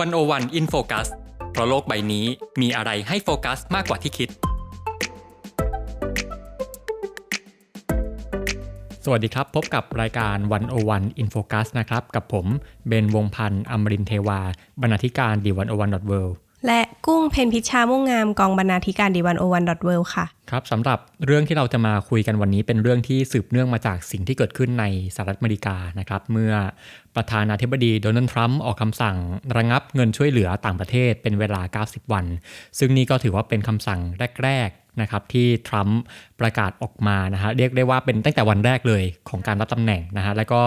วันโอวันอินโฟกัสเพราะโลกใบนี้มีอะไรให้โฟกัสมากกว่าที่คิด สวัสดีครับ พบกับรายการวันโอวันอินโฟกัสนะครับ กับผมเบนวงพันธ์อมรินเทวา บรรณาธิการดีวันโอวันดอทเวิ และกุ้งเพนพิชชาม่วงงามกองบรรณาธิการดีวันโอวันดอทเวค่ะ ครับสำหรับเรื่องที่เราจะมาคุยกันวันนี้เป็นเรื่องที่สืบเนื่องมาจากสิ่งที่เกิดขึ้นในสหรัฐอเมริกานะครับ เมื่อประธานาธิบดีโดนัลด์ทรัมป์ออกคำสั่งระงับเงินช่วยเหลือต่างประเทศเป็นเวลา 90 วัน ซึ่งนี่ก็ถือว่าเป็นคำสั่งแรก นะครับที่ทรัมป์ประกาศออกมานะฮะเรียกได้ว่าเป็นตั้งแต่วันแรกเลยของการรับตำแหน่งนะฮะแล้วก็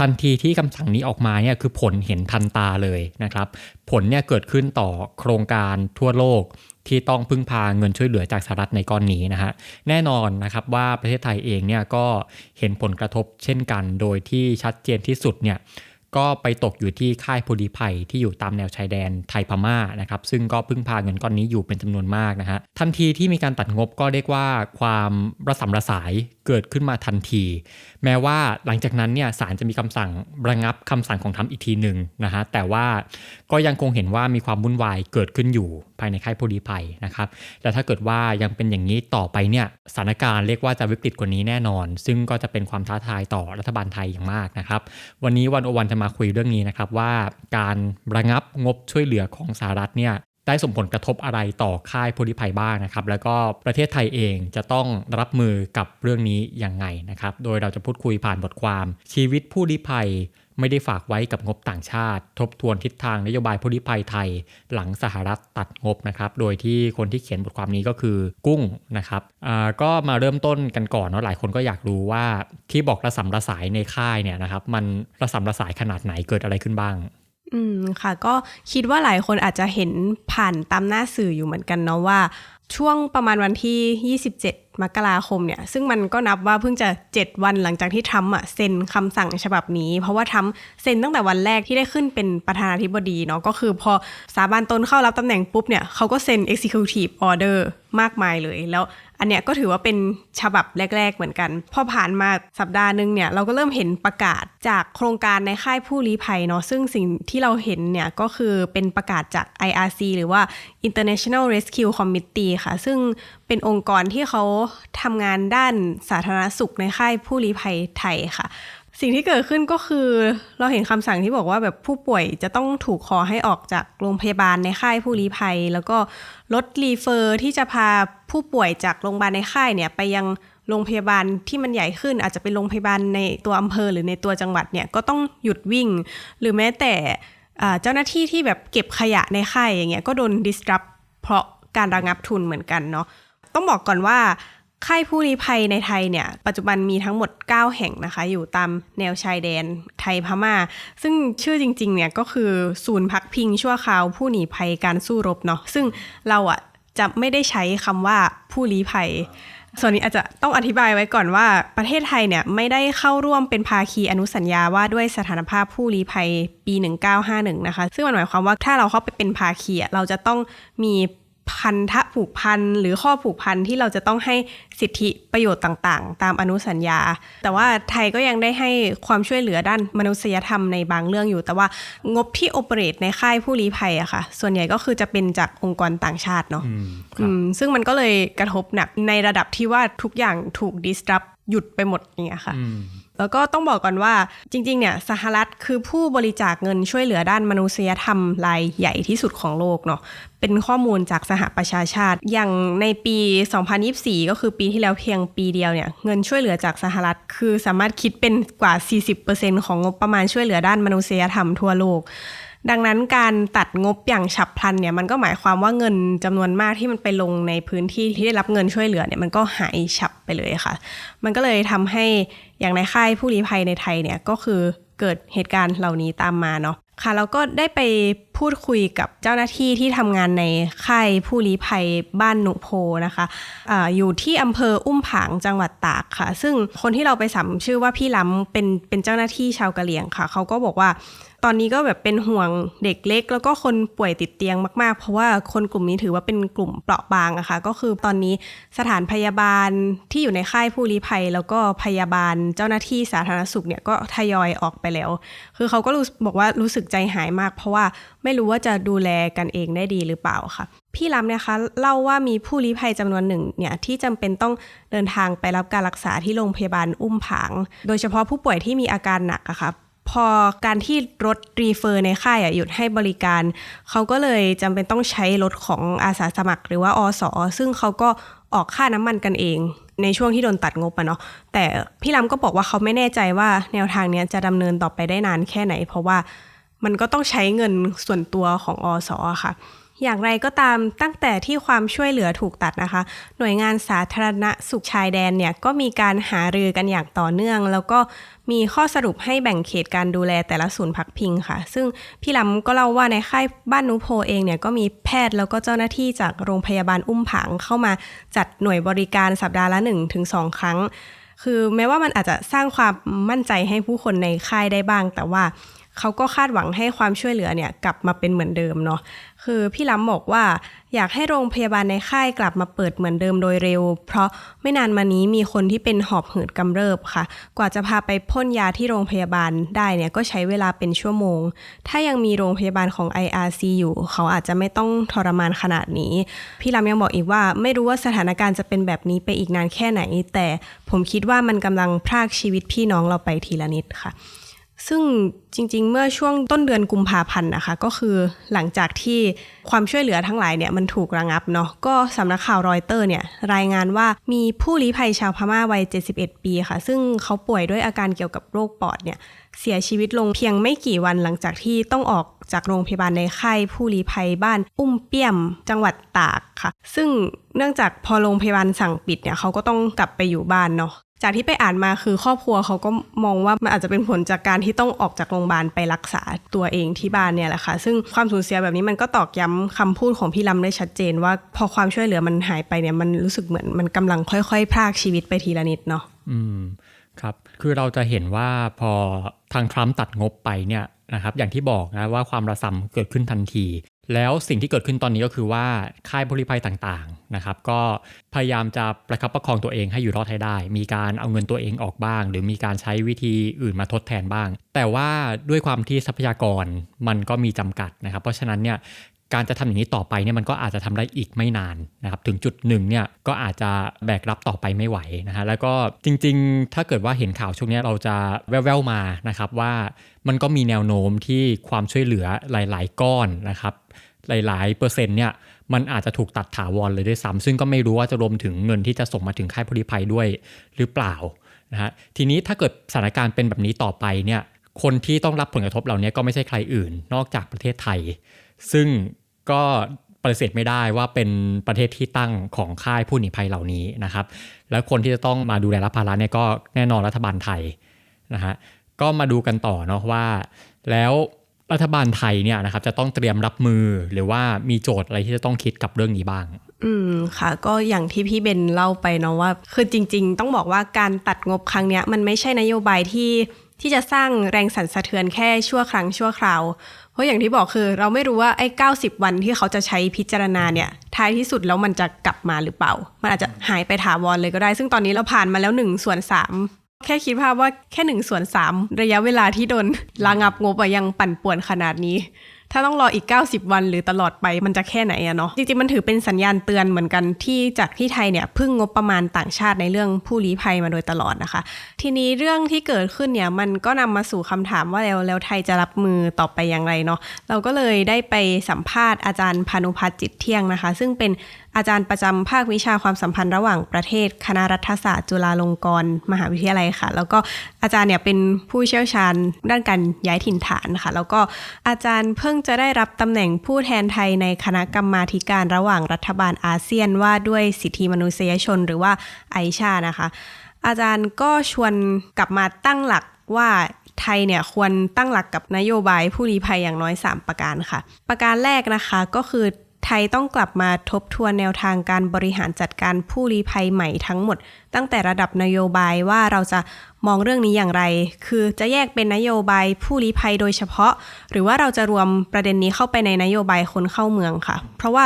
ทันทีที่คำสั่งนี้ออกมาเนี่ยคือผลเห็นทันตาเลยนะครับผลเนี่ยเกิดขึ้นต่อโครงการทั่วโลกที่ต้องพึ่งพาเงินช่วยเหลือจากสหรัฐในก้อนนี้นะฮะแน่นอนนะครับว่าประเทศไทยเองเนี่ยก็เห็นผลกระทบเช่นกัน โดยที่ชัดเจนที่สุดเนี่ย ก็ไปตกอยู่ที่ค่ายพลีภัยที่อยู่ตามแนวชายแดนไทยพม่านะครับซึ่งก็พึ่งพาเงินก้อนนี้อยู่เป็นจำนวนมากนะฮะทันทีที่มีการตัดงบก็เรียกว่าความระสำระสาย เกิดขึ้นมาทันที แม้ว่าหลังจากนั้นเนี่ยศาลจะมีคำสั่งระงับคำสั่งของทรัมป์อีกทีหนึ่งนะฮะแต่ว่าก็ยังคงเห็นว่ามีความวุ่นวายเกิดขึ้นอยู่ภายในค่ายพลีภัยนะครับและถ้าเกิดว่ายังเป็นอย่างนี้ต่อไปเนี่ยสถานการณ์เรียกว่าจะวิกฤตกว่านี้แน่นอน ซึ่งก็จะเป็นความท้าทายต่อรัฐบาลไทยอย่างมากนะครับ วันนี้วันโอวันจะมาคุยเรื่องนี้นะครับว่าการระงับงบช่วยเหลือของสหรัฐเนี่ย ได้ส่งผลกระทบอะไรต่อค่ายผู้ลี้ภัยบ้างนะครับ แล้วก็ประเทศไทยเองจะต้องรับมือกับเรื่องนี้ยังไงนะครับ โดยเราจะพูดคุยผ่านบทความ ชีวิตผู้ลี้ภัยไม่ได้ฝากไว้กับงบต่างชาติ ทบทวนทิศทางนโยบายผู้ลี้ภัยไทย หลังสหรัฐตัดงบนะครับ โดยที่คนที่เขียนบทความนี้ก็คือกุ้งนะครับอ่าก็มาเริ่มต้นกันก่อนเนาะหลายคนก็อยากรู้ว่าที่บอกระสำระสายในค่ายเนี่ยนะครับมันระสำระสายขนาดไหนเกิดอะไรขึ้นบ้าง อืมค่ะก็คิดว่าหลายคนอาจจะเห็นผ่านตามหน้าสื่ออยู่เหมือนกันเนาะว่า ช่วงประมาณวันที่ 27 มกราคมเนี่ย ซึ่งมันก็นับว่าเพิ่งจะ 7 วันหลังจากที่ทรัมป์อะเซ็นคำสั่งฉบับนี้ เพราะว่าทรัมป์เซ็นตั้งแต่วันแรกที่ได้ขึ้นเป็นประธานาธิบดีเนาะก็คือพอสาบานตนเข้ารับตำแหน่งปุ๊บเนี่ยเขาก็เซ็น executive order มากมายเลยแล้ว อันเนี้ยก็ถือว่าเป็นฉบับแรก ๆ เหมือนกัน พอผ่านมาสัปดาห์หนึ่งเนี่ยเราก็เริ่มเห็นประกาศจากโครงการในค่ายผู้ลี้ภัยเนาะซึ่งสิ่งที่เราเห็นเนี่ยก็คือเป็นประกาศจาก IRC หรือว่า International Rescue Committee ค่ะ ซึ่งเป็นองค์กรที่เขาทำงานด้านสาธารณสุขในค่ายผู้ลี้ภัยไทยค่ะ สิ่งที่เกิดขึ้นก็คือเราเห็นคำสั่งที่บอกว่าแบบผู้ป่วยจะต้องถูกขอให้ออกจากโรงพยาบาลในค่ายผู้ลี้ภัย แล้วก็ลดรีเฟอร์ที่จะพาผู้ป่วยจากโรงพยาบาลในค่ายเนี่ยไปยังโรงพยาบาลที่มันใหญ่ขึ้น อาจจะเป็นโรงพยาบาลในตัวอำเภอหรือในตัวจังหวัดเนี่ยก็ต้องหยุดวิ่ง หรือแม้แต่เจ้าหน้าที่ที่แบบเก็บขยะในค่ายอย่างเงี้ยก็โดน disrupt เพราะการระงับทุนเหมือนกันเนาะต้องบอกก่อนว่า ค่ายผู้ลี้ภัยในไทยเนี่ย ปัจจุบันมีทั้งหมด 9 แห่งนะคะ อยู่ตามแนวชายแดนไทยพม่า ซึ่งชื่อจริงๆเนี่ยก็คือศูนย์พักพิงชั่วคราวผู้หนีภัยการสู้รบเนาะซึ่งเราอะจะไม่ได้ใช้คำว่าผู้ลี้ภัย ส่วนนี้อาจจะต้องอธิบายไว้ก่อนว่าประเทศไทยเนี่ยไม่ได้เข้าร่วมเป็นภาคีอนุสัญญาว่าด้วยสถานภาพผู้ลี้ภัยปี 1951 นะคะ ซึ่งมันหมายความว่าถ้าเราเข้าไปเป็นภาคีเราจะต้องมี พันธะผูกพันหรือข้อผูกพันที่เราจะต้องให้สิทธิประโยชน์ต่างๆ ตามอนุสัญญา แต่ว่าไทยก็ยังได้ให้ความช่วยเหลือด้านมนุษยธรรมในบางเรื่องอยู่ แต่ว่างบที่โอเปเรตในค่ายผู้ลี้ภัยอะค่ะ ส่วนใหญ่ก็คือจะเป็นจากองค์กรต่างชาติเนาะซึ่งมันก็เลยกระทบหนักในระดับที่ว่าทุกอย่างถูกดิสรับหยุดไปหมดอย่างเงี้ยค่ะแล้วก็ต้องบอกก่อนว่าจริงๆ เนี่ยสหรัฐคือผู้บริจาคเงินช่วยเหลือด้านมนุษยธรรมรายใหญ่ที่สุดของโลกเนาะ เป็นข้อมูลจากสหประชาชาติ อย่างในปี 2024 ก็คือปีที่แล้วเพียงปีเดียวเนี่ย เงินช่วยเหลือจากสหรัฐ คือสามารถคิดเป็นกว่า 40%ของงบประมาณช่วยเหลือด้านมนุษยธรรมทั่วโลก ดังนั้นการตัดงบอย่างฉับพลันเนี่ย มันก็หมายความว่าเงินจำนวนมากที่มันไปลงในพื้นที่ที่ได้รับเงินช่วยเหลือเนี่ย มันก็หายฉับไปเลยค่ะ มันก็เลยทำให้อย่างในค่ายผู้ลี้ภัยในไทยเนี่ย ก็คือเกิดเหตุการณ์เหล่านี้ตามมาเนาะ ค่ะ แล้วก็ได้ไป พูดคุยกับเจ้าหน้าที่ที่ทำงานในค่ายผู้ลี้ภัยบ้านหนุโพนะคะออยู่ที่อำเภออุ้มผางจังหวัดตากค่ะ ซึ่งคนที่เราไปสัมชื่อว่าพี่ล้ำเป็นเป็นเจ้าหน้าที่ชาวกะเหรี่ยงค่ะ เขาก็บอกว่าตอนนี้ก็แบบเป็นห่วงเด็กเล็ก แล้วก็คนป่วยติดเตียงมากๆ เพราะว่าคนกลุ่มนี้ถือว่าเป็นกลุ่มเปราะบางอะค่ะ ก็คือตอนนี้สถานพยาบาลที่อยู่ในค่ายผู้ลี้ภัย แล้วก็พยาบาลเจ้าหน้าที่สาธารณสุขเนี่ยก็ทยอยออกไปแล้ว คือเขาก็รู้บอกว่ารู้สึกใจหายมาก เพราะว่าไไม่รู้ว่าจะดูแลกันเองได้ดีหรือเปล่าค่ะ พี่ล้ำนะคะเล่าว่ามีผู้ลี้ภัยจำนวนหนึ่งเนี่ยที่จำเป็นต้องเดินทางไปรับการรักษาที่โรงพยาบาลอุ้มผาง โดยเฉพาะผู้ป่วยที่มีอาการหนักอะค่ะพอการที่รถรีเฟอร์ในค่ายหยุดให้บริการ เขาก็เลยจำเป็นต้องใช้รถของอาสาสมัครหรือว่าอสอซึ่งเขาก็ออกค่าน้ำมันกันเอง ในช่วงที่โดนตัดงบอะเนาะแต่พี่ล้ำก็บอกว่าเขาไม่แน่ใจว่าแนวทางนี้จะดำเนินต่อไปได้นานแค่ไหน เพราะว่า มันก็ต้องใช้เงินส่วนตัวของอสอค่ะ อย่างไรก็ตามตั้งแต่ที่ความช่วยเหลือถูกตัดนะคะ หน่วยงานสาธารณสุขชายแดนเนี่ยก็มีการหารือกันอย่างต่อเนื่อง แล้วก็มีข้อสรุปให้แบ่งเขตการดูแลแต่ละศูนย์พักพิงค่ะ ซึ่งพี่ลำก็เล่าว่าในค่ายบ้านนุโพเองเนี่ยก็มีแพทย์แล้วก็เจ้าหน้าที่จากโรงพยาบาลอุ้มผางเข้ามาจัดหน่วยบริการสัปดาห์ละ 1-2 ครั้ง คือแม้ว่ามันอาจจะสร้างความมั่นใจให้ผู้คนในค่ายได้บ้าง แต่ว่า เขาก็คาดหวังให้ความช่วยเหลือเนี่ยกลับมาเป็นเหมือนเดิมเนาะคือพี่ล้ำบอกว่าอยากให้โรงพยาบาลในค่ายกลับมาเปิดเหมือนเดิมโดยเร็ว เพราะไม่นานมานี้มีคนที่เป็นหอบหืดกำเริบค่ะ กว่าจะพาไปพ่นยาที่โรงพยาบาลได้เนี่ยก็ใช้เวลาเป็นชั่วโมง ถ้ายังมีโรงพยาบาลของ IRC อยู่ เขาอาจจะไม่ต้องทรมานขนาดนี้ พี่ล้ำยังบอกอีกว่า ไม่รู้ว่าสถานการณ์จะเป็นแบบนี้ไปอีกนานแค่ไหน แต่ผมคิดว่ามันกำลังพรากชีวิตพี่น้องเราไปทีละนิดค่ะ ซึ่งจริงๆ เมื่อช่วงต้นเดือนกุมภาพันธ์นะคะ ก็คือหลังจากที่ความช่วยเหลือทั้งหลายเนี่ยมันถูกระงับเนาะก็สำนักข่าวรอยเตอร์เนี่ยรายงานว่ามีผู้ลี้ภัยชาวพม่าวัย 71 ปีค่ะ ซึ่งเขาป่วยด้วยอาการเกี่ยวกับโรคปอดเนี่ยเสียชีวิตลงเพียงไม่กี่วันหลังจากที่ต้องออกจากโรงพยาบาลในค่ายผู้ลี้ภัยบ้านอุ้มเปี้ยมจังหวัดตากค่ะ ซึ่งเนื่องจากพอโรงพยาบาลสั่งปิดเนี่ยเขาก็ต้องกลับไปอยู่บ้านเนาะ จากที่ไปอ่านมาคือครอบครัวเขาก็มองว่ามันอาจจะเป็นผลจากการที่ต้องออกจากโรงพยาบาลไปรักษาตัวเองที่บ้านเนี่ยแหละค่ะ ซึ่งความสูญเสียแบบนี้มันก็ตอกย้ำคำพูดของพี่ลำได้ชัดเจน ว่าพอความช่วยเหลือมันหายไปเนี่ยมันรู้สึกเหมือนมันกำลังค่อยๆ พรากชีวิตไปทีละนิดเนาะอืมครับ คือเราจะเห็นว่าพอทางทรัมป์ตัดงบไปเนี่ยนะครับอย่างที่บอกนะว่าความระสำเกิดขึ้นทันที แล้วสิ่งที่เกิดขึ้นตอนนี้ก็คือว่าค่ายบริภัยต่างๆนะครับ ก็พยายามจะประคับประคองตัวเองให้อยู่รอดให้ได้ มีการเอาเงินตัวเองออกบ้าง หรือมีการใช้วิธีอื่นมาทดแทนบ้าง แต่ว่าด้วยความที่ทรัพยากรมันก็มีจำกัดนะครับ เพราะฉะนั้นเนี่ย การจะทำอย่างนี้ต่อไปเนี่ยมันก็อาจจะทำได้อีกไม่นานนะครับถึงจุดหนึ่งเนี่ยก็อาจจะแบกรับต่อไปไม่ไหวนะฮะแล้วก็จริงๆ ถ้าเกิดว่าเห็นข่าวช่วงนี้เราจะแว่วๆมานะครับว่ามันก็มีแนวโน้มที่ความช่วยเหลือหลาย ๆ ก้อนนะครับหลาย ๆ เปอร์เซ็นต์เนี่ยมันอาจจะถูกตัดถาวรเลยด้วยซ้ำซึ่งก็ไม่รู้ว่าจะรวมถึงเงินที่จะส่งมาถึงค่ายพลิภัยด้วยหรือเปล่านะฮะทีนี้ถ้าเกิดสถานการณ์เป็นแบบนี้ต่อไปเนี่ยคนที่ต้องรับผลกระทบเหล่านี้ก็ไม่ใช่ใครอื่น นอกจากประเทศไทย ซึ่ง ก็ปฏิเสธไม่ได้ว่าเป็นประเทศที่ตั้งของค่ายผู้หนีภัยเหล่านี้นะครับ แล้วคนที่จะต้องมาดูแลรับภาระเนี่ยก็แน่นอนรัฐบาลไทยนะฮะก็มาดูกันต่อเนาะว่า แล้วรัฐบาลไทยเนี่ยนะครับจะต้องเตรียมรับมือหรือว่ามีโจทย์อะไรที่จะต้องคิดกับเรื่องนี้บ้าง อืมค่ะ ก็อย่างที่พี่เบนเล่าไปเนาะว่า คือจริง ๆ ต้องบอกว่าการตัดงบครั้งเนี้ยมันไม่ใช่นโยบายที่ที่จะสร้างแรงสั่นสะเทือนแค่ชั่วครั้งชั่วคราว ราะอย่างที่บอกคือเราไม่รู้ว่าไอ้90วันที่เขาจะใช้พิจารณาเนี่ยท้ายที่สุดแล้วมันจะกลับมาหรือเปล่า มันอาจจะหายไปถาวรเลยก็ได้ ซึ่งตอนนี้เราผ่านมาแล้ว1ส่วน3แค่คิดภาพว่าแค่1ส่วน3ระยะเวลาที่โดนระงับงบอะยังปั่นป่วนขนาดนี้ ถ้าต้องรออีก 90 วันหรือตลอดไปมันจะแค่ไหนอะเนาะจริงๆมันถือเป็นสัญญาณเตือนเหมือนกันที่จากที่ไทยเนี่ยพึ่งงบประมาณต่างชาติในเรื่องผู้ลี้ภัยมาโดยตลอดนะคะ ทีนี้เรื่องที่เกิดขึ้นเนี่ยมันก็นำมาสู่คำถามว่าแล้วแล้วไทยจะรับมือต่อไปอย่างไรเนาะเราก็เลยได้ไปสัมภาษณ์อาจารย์พานุพัฒน์จิตเที่ยงนะคะ ซึ่งเป็นอาจารย์ประจำภาควิชาความสัมพันธ์ระหว่างประเทศ คณะรัฐศาสตร์จุฬาลงกรณ์มหาวิทยาลัยค่ะ แล้วก็อาจารย์เนี่ยเป็นผู้เชี่ยวชาญด้านการย้ายถิ่นฐานค่ะ แล้วก็อาจารย์เพิ่งจะได้รับตำแหน่งผู้แทนไทยในคณะกรรมาการระหว่างรัฐบาลอาเซียนว่าด้วยสิทธิมนุษยชนหรือว่าไอชานะคะ อาจารย์ก็ชวนกลับมาตั้งหลักว่าไทยเนี่ยควรตั้งหลักกับนโยบายผู้ลี้ภัยอย่างน้อย 3 ประการค่ะ ประการแรกนะคะก็คือ ไทยต้องกลับมาทบทวนแนวทางการบริหารจัดการผู้ลี้ภัยใหม่ทั้งหมด ตั้งแต่ระดับนโยบายว่าเราจะมองเรื่องนี้อย่างไร คือจะแยกเป็นนโยบายผู้ลี้ภัยโดยเฉพาะ หรือว่าเราจะรวมประเด็นนี้เข้าไปในนโยบายคนเข้าเมืองค่ะ เพราะว่า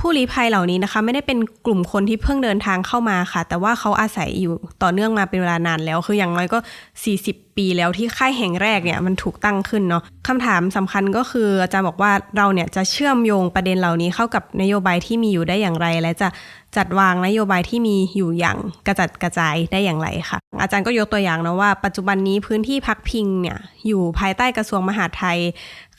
ผู้ลี้ภัยเหล่านี้นะคะ ไม่ได้เป็นกลุ่มคนที่เพิ่งเดินทางเข้ามาค่ะ แต่ว่าเขาอาศัยอยู่ต่อเนื่องมาเป็นเวลานานแล้ว คืออย่างน้อยก็ 40 ปีแล้วที่ค่ายแห่งแรกเนี่ยมันถูกตั้งขึ้นเนาะคำถามสำคัญก็คืออาจารย์บอกว่าเราเนี่ยจะเชื่อมโยงประเด็นเหล่านี้เข้ากับนโยบายที่มีอยู่ได้อย่างไร และจะจัดวางนโยบายที่มีอยู่อย่างกระจัดกระจายได้อย่างไรค่ะ อาจารย์ก็ยกตัวอย่างนะว่าปัจจุบันนี้พื้นที่พักพิงเนี่ยอยู่ภายใต้กระทรวงมหาดไทย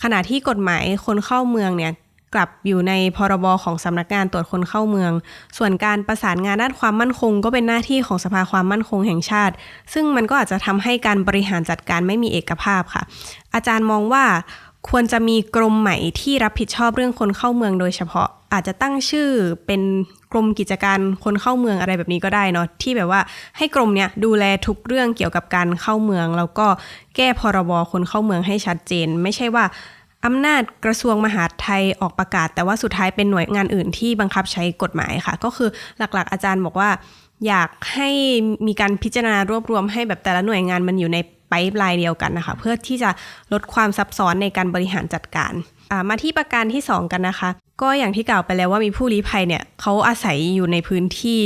ขณะที่กฎหมายคนเข้าเมืองเนี่ย กลับอยู่ในพรบของสำนักงานตรวจคนเข้าเมือง ส่วนการประสานงานด้านความมั่นคง ก็เป็นหน้าที่ของสภาความมั่นคงแห่งชาติ ซึ่งมันก็อาจจะทำให้การบริหารจัดการไม่มีเอกภาพค่ะ อาจารย์มองว่าควรจะมีกรมใหม่ที่รับผิดชอบเรื่องคนเข้าเมืองโดยเฉพาะ อาจจะตั้งชื่อเป็นกรมกิจการคนเข้าเมืองอะไรแบบนี้ก็ได้เนาะที่แบบว่าให้กรมเนี้ยดูแลทุกเรื่องเกี่ยวกับการเข้าเมือง แล้วก็แก้พรบคนเข้าเมืองให้ชัดเจน ไม่ใช่ว่า อำนาจกระทรวงมหาดไทยออกประกาศ แต่ว่าสุดท้ายเป็นหน่วยงานอื่นที่บังคับใช้กฎหมายค่ะ ก็คือหลักๆ อาจารย์บอกว่า อยากให้มีการพิจารณารวบรวมให้แบบแต่ละหน่วยงานมันอยู่ในไปป์ไลน์เดียวกันนะคะ เพื่อที่จะลดความซับซ้อนในการบริหารจัดการมาที่ประการที่ 2 กันนะคะ ก็อย่างที่กล่าวไปแล้วว่ามีผู้ลี้ภัยเนี่ยเขาอาศัยอยู่ในพื้นที่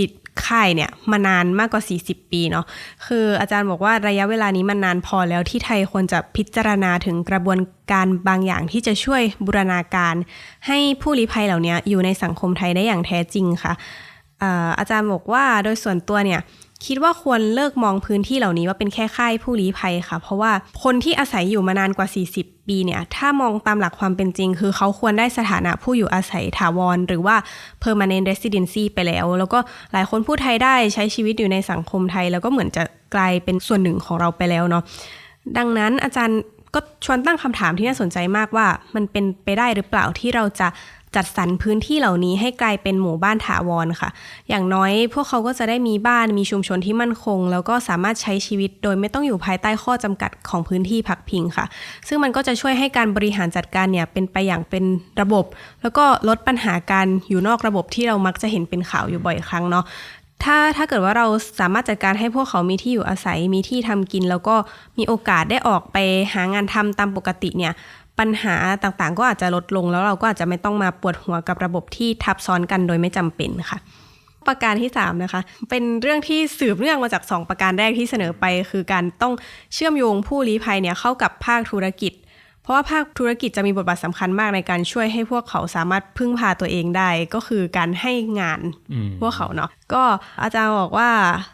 ค่ายเนี่ยมานานมากกว่า 40 ปีเนาะคืออาจารย์บอกว่าระยะเวลานี้มันนานพอแล้วที่ไทยควรจะพิจารณาถึงกระบวนการบางอย่างที่จะช่วยบูรณาการ ให้ผู้ลี้ภัยเหล่านี้อยู่ในสังคมไทยได้อย่างแท้จริงค่ะอาจารย์บอกว่าโดยส่วนตัวเนี่ย คิดว่าควรเลิกมองพื้นที่เหล่านี้ว่าเป็นแค่ค่ายผู้ลี้ภัยค่ะ เพราะว่าคนที่อาศัยอยู่มานานกว่า 40 ปีเนี่ย ถ้ามองตามหลักความเป็นจริง คือเขาควรได้สถานะผู้อยู่อาศัยถาวร หรือว่า permanent residency ไปแล้ว แล้วก็หลายคนพูดไทยได้ใช้ชีวิตอยู่ในสังคมไทย แล้วก็เหมือนจะกลายเป็นส่วนหนึ่งของเราไปแล้วเนาะดังนั้นอาจารย์ก็ชวนตั้งคำถามที่น่าสนใจมากว่ามันเป็นไปได้หรือเปล่าที่เราจะ จัดสรรพื้นที่เหล่านี้ให้กลายเป็นหมู่บ้านถาวรค่ะ อย่างน้อยพวกเขาก็จะได้มีบ้านมีชุมชนที่มั่นคง แล้วก็สามารถใช้ชีวิตโดยไม่ต้องอยู่ภายใต้ข้อจำกัดของพื้นที่พักพิงค่ะ ซึ่งมันก็จะช่วยให้การบริหารจัดการเนี่ยเป็นไปอย่างเป็นระบบ แล้วก็ลดปัญหาการอยู่นอกระบบที่เรามักจะเห็นเป็นข่าวอยู่บ่อยครั้งเนาะถ้าถ้าเกิดว่าเราสามารถจัดการให้พวกเขามีที่อยู่อาศัยมีที่ทำกิน แล้วก็มีโอกาสได้ออกไปหางานทำตามปกติเนี่ย ปัญหาต่างๆ ก็อาจจะลดลงแล้วเราก็อาจจะไม่ต้องมาปวดหัวกับระบบที่ทับซ้อนกันโดยไม่จำเป็นค่ะ ประการที่3นะคะเป็นเรื่องที่สืบเนื่องมาจาก 2 ประการแรกที่เสนอไป คือการต้องเชื่อมโยงผู้ลี้ภัยเนี่ยเข้ากับภาคธุรกิจ ราะว่าภาคธุรกิจจะมีบทบาทสำคัญมากในการช่วยให้พวกเขาสามารถพึ่งพาตัวเองได้ ก็คือการให้งานพวกเขาเนาะก็อาจารย์บอกว่า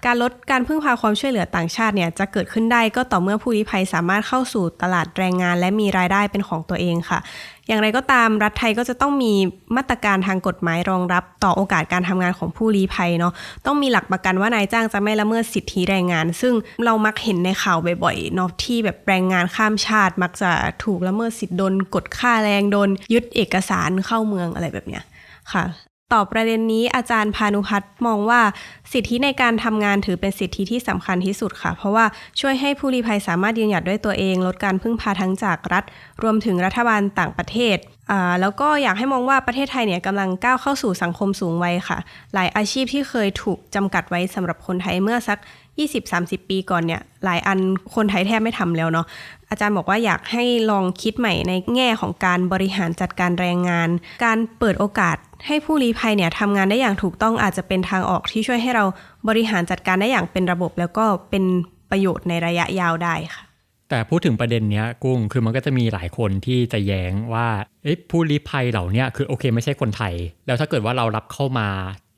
การลดการพึ่งพาความช่วยเหลือต่างชาติเนี่ยจะเกิดขึ้นได้ก็ต่อเมื่อผู้ลี้ภัยสามารถเข้าสู่ตลาดแรงงาน และมีรายได้เป็นของตัวเองค่ะ อย่างไรก็ตามรัฐไทยก็จะต้องมีมาตรการทางกฎหมายรองรับต่อโอกาสการทำงานของผู้ลี้ภัยเนาะต้องมีหลักประกันว่านายจ้างจะไม่ละเมิดสิทธิแรงงาน ซึ่งเรามักเห็นในข่าวบ่อยๆเนาะที่แบบแรงงานข้ามชาติ มักจะถูกละเมิดสิทธิโดนกดค่าแรงโดนยึดเอกสารเข้าเมืองอะไรแบบเนี้ยค่ะ ตอบประเด็นนี้อาจารย์พานุพัฒน์มองว่าสิทธิในการทำงานถือเป็นสิทธิที่สำคัญที่สุดค่ะ เพราะว่าช่วยให้ผู้ลี้ภัยสามารถยืนหยัดด้วยตัวเอง ลดการพึ่งพาทั้งจากรัฐ รวมถึงรัฐบาลต่างประเทศอ่าแล้วก็อยากให้มองว่าประเทศไทยเนี่ยกำลังก้าวเข้าสู่สังคมสูงวัยค่ะ หลายอาชีพที่เคยถูกจำกัดไว้สำหรับคนไทยเมื่อสัก 20-30 ปีก่อนเนี่ยหลายอันคนไทยแทบไม่ทำแล้วเนาะ อาจารย์บอกว่าอยากให้ลองคิดใหม่ในแง่ของการบริหารจัดการแรงงาน การเปิดโอกาสให้ผู้ลี้ภัยเนี่ยทำงานได้อย่างถูกต้องอาจจะเป็นทางออกที่ช่วยให้เราบริหารจัดการได้อย่างเป็นระบบ แล้วก็เป็นประโยชน์ในระยะยาวได้ค่ะ แต่พูดถึงประเด็นเนี้ยกุ้งคือมันก็จะมีหลายคนที่จะแย้งว่าผู้ลี้ภัยเหล่านี้คือโอเคไม่ใช่คนไทย แล้วถ้าเกิดว่าเรารับเข้ามา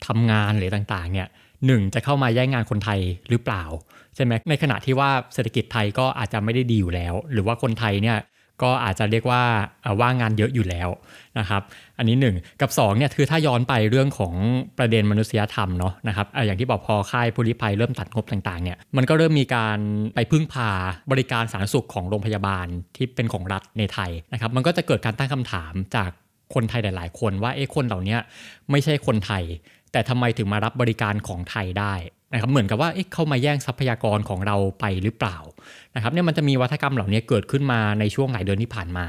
ทำงานหรือต่างๆเนี่ย หนึ่งจะเข้ามาแย่งงานคนไทยหรือเปล่า ใช่ไหมในขณะที่ว่าเศรษฐกิจไทยก็อาจจะไม่ได้ดีอยู่แล้ว หรือว่าคนไทยเนี่ยก็อาจจะเรียกว่าว่างงานเยอะอยู่แล้วนะครับ อันนี้ 1 กับ2เนี่ยคือถ้าย้อนไปเรื่องของประเด็นมนุษยธรรมเนาะนะครับอย่างที่บอกพอค่ายผู้ลี้ภัยเริ่มตัดงบต่างๆเนี่ยมันก็เริ่มมีการไปพึ่งพาบริการสาธารณสุขของโรงพยาบาลที่เป็นของรัฐในไทยนะครับ มันก็จะเกิดการตั้งคำถามจากคนไทยหลาย ๆ คนว่าเอ๊ะคนเหล่านี้ไม่ใช่คนไทย แต่ทำไมถึงมารับบริการของไทยได้นะครับเหมือนกับว่าเอ๊ะเข้ามาแย่งทรัพยากรของเราไปหรือเปล่านะครับเนี่ยมันจะมีวัฒกรรมเหล่านี้เกิดขึ้นมาในช่วงหลายเดือนที่ผ่านมา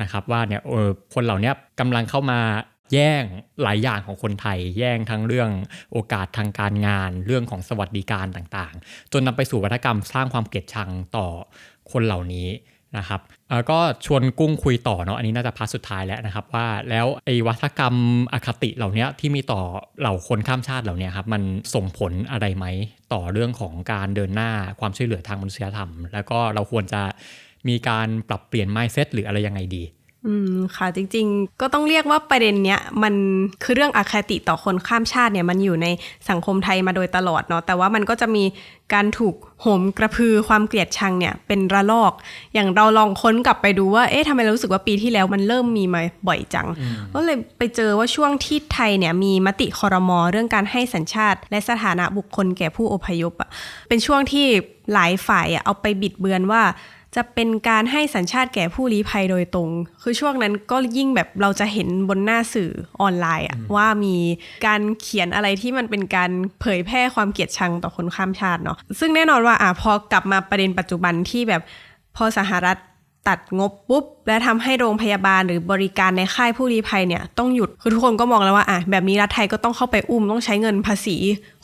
นะครับว่าเนี่ยเออคนเหล่านี้กำลังเข้ามาแย่งหลายอย่างของคนไทย แย่งทั้งเรื่องโอกาสทางการงาน เรื่องของสวัสดิการต่างๆ จนนำไปสู่วัฒกรรมสร้างความเกลียดชังต่อคนเหล่านี้ นะครับก็ชวนกุ้งคุยต่อเนาะอันนี้น่าจะพาร์ทสุดท้ายแล้วนะครับว่าแล้วไอ้วัฒกรรมอคติเหล่านี้ที่มีต่อเหล่าคนข้ามชาติเหล่านี้ครับมันส่งผลอะไรไหมต่อเรื่องของการเดินหน้าความช่วยเหลือทางมนุษยธรรม แล้วก็เราควรจะมีการปรับเปลี่ยน mindset หรืออะไรยังไงดี อืมค่ะจริงๆ ก็ต้องเรียกว่าประเด็นเนี้ยมันคือเรื่องอคติต่อคนข้ามชาติเนี่ยมันอยู่ในสังคมไทยมาโดยตลอดเนาะแต่ว่ามันก็จะมีการถูกโหมกระพือความเกลียดชังเนี่ยเป็นระลอก อย่างเราลองค้นกลับไปดูว่าเอ๊ะทำไมเรารู้สึกว่าปีที่แล้วมันเริ่มมีมาบ่อยจัง ก็เลยไปเจอว่าช่วงที่ไทยเนี่ยมีมติคอรมอเรื่องการให้สัญชาติ และสถานะบุคคลแก่ผู้อพยพอะเป็นช่วงที่หลายฝ่ายอะเอาไปบิดเบือนว่า จะเป็นการให้สัญชาติแก่ผู้ลี้ภัยโดยตรง คือช่วงนั้นก็ยิ่งแบบเราจะเห็นบนหน้าสื่อออนไลน์อะว่ามีการเขียนอะไรที่มันเป็นการเผยแพร่ความเกลียดชังต่อคนข้ามชาติเนาะ ซึ่งแน่นอนว่าอะพอกลับมาประเด็นปัจจุบันที่แบบพอสหรัฐตัดงบปุ๊บ และทำให้โรงพยาบาลหรือบริการในค่ายผู้ลี้ภัยเนี่ยต้องหยุด คือทุกคนก็มองแล้วว่าอะแบบนี้รัฐไทยก็ต้องเข้าไปอุ้มต้องใช้เงินภาษี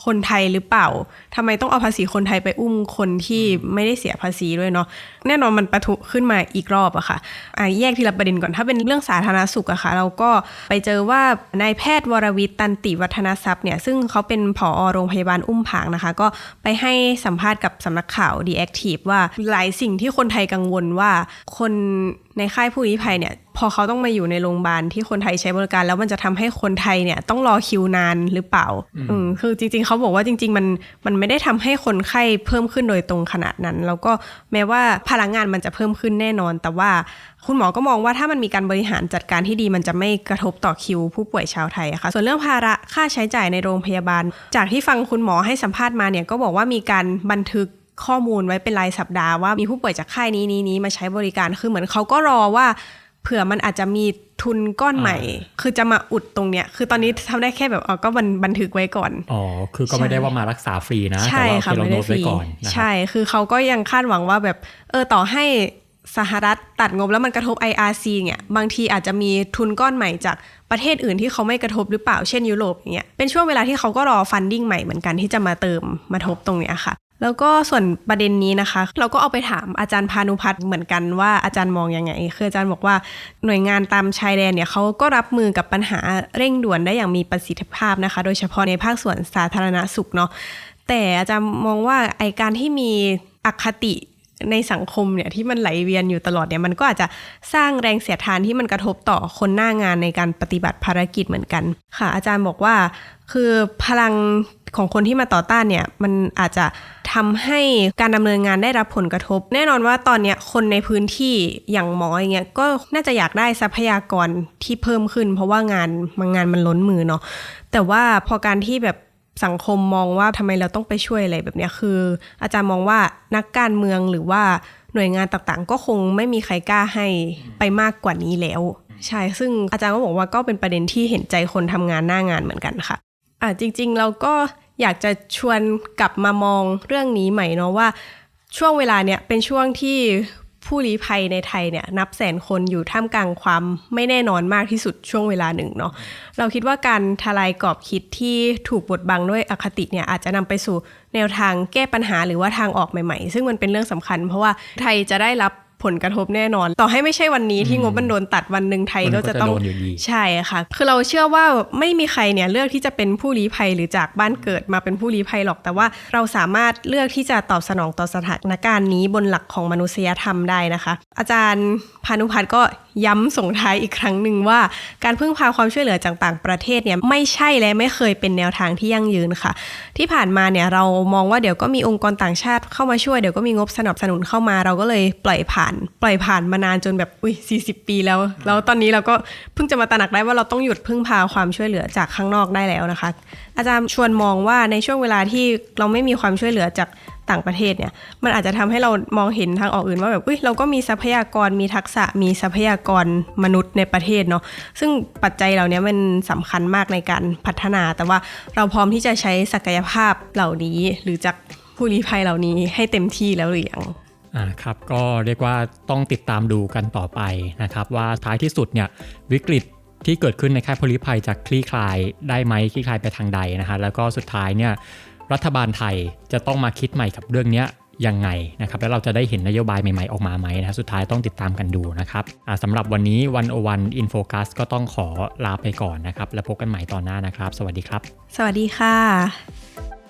คนไทยหรือเปล่าทำไมต้องเอาภาษีคนไทยไปอุ้มคนที่ไม่ได้เสียภาษีด้วยเนาะ แน่นอนมันประทุขึ้นมาอีกรอบอะค่ะอะ แยกทีละประเด็นก่อน ถ้าเป็นเรื่องสาธารณสุขอะค่ะ เราก็ไปเจอว่านายแพทย์วรวิทย์ตันติวัฒนทรัพย์เนี่ย ซึ่งเขาเป็นผอโรงพยาบาลอุ้มผางนะคะ ก็ไปให้สัมภาษณ์กับสำนักข่าว The Active ว่าหลายสิ่งที่คนไทยกังวลว่าคนในค่ายผู้ลี้ภัยเนี่ย อเขาต้องมาอยู่ในโรงพยาบาลที่คนไทยใช้บริการ แล้วมันจะทำให้คนไทยเนี่ยต้องรอคิวนานหรือเปล่า อืมคือจริง ๆ เขาบอกว่าจริง ๆ มันมันไม่ได้ทำให้คนไข้เพิ่มขึ้นโดยตรงขนาดนั้น แล้วก็แม้ว่าพลังงานมันจะเพิ่มขึ้นแน่นอน แต่ว่าคุณหมอก็มองว่าถ้ามันมีการบริหารจัดการที่ดีมันจะไม่กระทบต่อคิวผู้ป่วยชาวไทยอะค่ะ ส่วนเรื่องภาระค่าใช้จ่ายในโรงพยาบาล จากที่ฟังคุณหมอให้สัมภาษณ์มาเนี่ยก็บอกว่ามีการบันทึกข้อมูลไว้เป็นรายสัปดาห์ว่ามีผู้ป่วยจากค่ายนี้นี้นี้มาใช้บริการคือเหมือนเขาก็รอว่า เผื่อมันอาจจะมีทุนก้อนใหม่ คือจะมาอุดตรงเนี้ย คือตอนนี้ทำได้แค่แบบเอาก็บันบันทึกไว้ก่อน อ๋อ คือก็ไม่ได้ว่ามารักษาฟรีนะใช่แต่ว่าค่ะคือเราไม่โน้ได้ตฟไว้รีก่อนนะครับใช่ คือเขาก็ยังคาดหวังว่าแบบเออต่อให้สหรัฐตัดงบแล้วมันกระทบ IRC เนี่ยบางทีอาจจะมีทุนก้อนใหม่จากประเทศอื่นที่เขาไม่กระทบหรือเปล่าเช่นยุโรปอย่างเงี้ยเป็นช่วงเวลาที่เขาก็รอฟันดิ้งใหม่เหมือนกันที่จะมาเติมมาทบตรงเนี้ยค่ะ แล้วก็ส่วนประเด็นนี้นะคะ เราก็เอาไปถามอาจารย์พานุพัฒน์เหมือนกันว่าอาจารย์มองยังไงคืออาจารย์บอกว่าหน่วยงานตามชายแดนเนี่ยเขาก็รับมือกับปัญหาเร่งด่วนได้อย่างมีประสิทธิภาพนะคะ โดยเฉพาะในภาคส่วนสาธารณสุขเนาะแต่อาจารย์มองว่าไอการที่มีอคติ ในสังคมเนี่ยที่มันไหลเวียนอยู่ตลอดเนี่ยมันก็อาจจะสร้างแรงเสียดทานที่มันกระทบต่อคนหน้างานในการปฏิบัติภารกิจเหมือนกัน ค่ะ อาจารย์บอกว่าคือพลังของคนที่มาต่อต้านเนี่ยมันอาจจะทำให้การดำเนินงานได้รับผลกระทบ แน่นอนว่าตอนเนี้ยคนในพื้นที่อย่างหมออย่างเงี้ยก็น่าจะอยากได้ทรัพยากรที่เพิ่มขึ้น เพราะว่างานบางงานมันล้นมือเนาะแต่ว่าพอการที่แบบ สังคมมองว่าทำไมเราต้องไปช่วยอะไรแบบเนี้ยคือ อาจารย์มองว่านักการเมืองหรือว่าหน่วยงานต่างๆ ก็คงไม่มีใครกล้าให้ไปมากกว่านี้แล้ว ใช่ซึ่งอาจารย์ก็บอกว่าก็เป็นประเด็นที่เห็นใจคนทำงานหน้างานเหมือนกันค่ะอะจริง ๆ เราก็อยากจะชวนกลับมามองเรื่องนี้ใหม่เนาะว่าช่วงเวลาเนี่ยเป็นช่วงที่ ผู้ลี้ภัยในไทยเนี่ยนับแสนคนอยู่ท่ามกลางความไม่แน่นอนมากที่สุดช่วงเวลาหนึ่งเนาะเราคิดว่าการทลายกรอบคิดที่ถูกบดบังด้วยอคติเนี่ยอาจจะนำไปสู่แนวทางแก้ปัญหาหรือว่าทางออกใหม่ๆ ซึ่งมันเป็นเรื่องสำคัญ เพราะว่าไทยจะได้รับ ผลกระทบแน่นอน ต่อให้ไม่ใช่วันนี้ที่งบมันโดนตัดวันหนึ่งไทยมันก็ก็จะจะต้องโดนอยู่ดีใช่ค่ะ คือเราเชื่อว่าไม่มีใครเนี่ยเลือกที่จะเป็นผู้ลี้ภัยหรือจากบ้านเกิดมาเป็นผู้ลี้ภัยหรอกแต่ว่าเราสามารถเลือกที่จะตอบสนองต่อสถานการณ์นี้บนหลักของมนุษยธรรมได้นะคะ อาจารย์พานุพัฒน์ก็ย้ำส่งท้ายอีกครั้งหนึ่งว่า การพึ่งพาความช่วยเหลือจากต่างประเทศเนี่ยไม่ใช่และไม่เคยเป็นแนวทางที่ยั่งยืนค่ะ ที่ผ่านมาเนี่ยเรามองว่าเดี๋ยวก็มีองค์กรต่างชาติเข้ามาช่วยเดี๋ยวก็มีงบสนับสนุนเข้ามา เราก็เลยปล่อยผ่าน ปล่อยผ่านมานานจนแบบอุ้ย40 ปีแล้ว แล้วตอนนี้เราก็เพิ่งจะมาตระหนักได้ว่าเราต้องหยุดพึ่งพาความช่วยเหลือจากข้างนอกได้แล้วนะคะ อาจารย์ชวนมองว่าในช่วงเวลาที่เราไม่มีความช่วยเหลือจากต่างประเทศเนี่ย มันอาจจะทำให้เรามองเห็นทางออกอื่นว่าแบบอุ้ยเราก็มีทรัพยากรมีทักษะมีทรัพยากรมนุษย์ในประเทศเนาะซึ่งปัจจัยเหล่านี้มันสำคัญมากในการพัฒนา แต่ว่าเราพร้อมที่จะใช้ศักยภาพเหล่านี้ หรือจากผู้ลี้ภัยเหล่านี้ให้เต็มที่แล้วหรือยังอ่าครับก็เรียกว่าต้องติดตามดูกันต่อไปนะครับ ว่าท้ายที่สุดเนี่ยวิกฤตที่เกิดขึ้นในค่ายพลิภัยจะคลี่คลายได้ไหมคลี่คลายไปทางใดนะฮะแล้วก็สุดท้ายเนี่ย รัฐบาลไทยจะต้องมาคิดใหม่กับเรื่องนี้ยังไงนะครับแล้วเราจะได้เห็นนโยบายใหม่ๆออกมาไหมนะสุดท้ายต้องติดตามกันดูนะครับสำหรับวันนี้วันโอวันอินโฟคัสก็ต้องขอลาไปก่อนนะครับ แล้วพบกันใหม่ตอนหน้านะครับ สวัสดีครับ สวัสดีค่ะ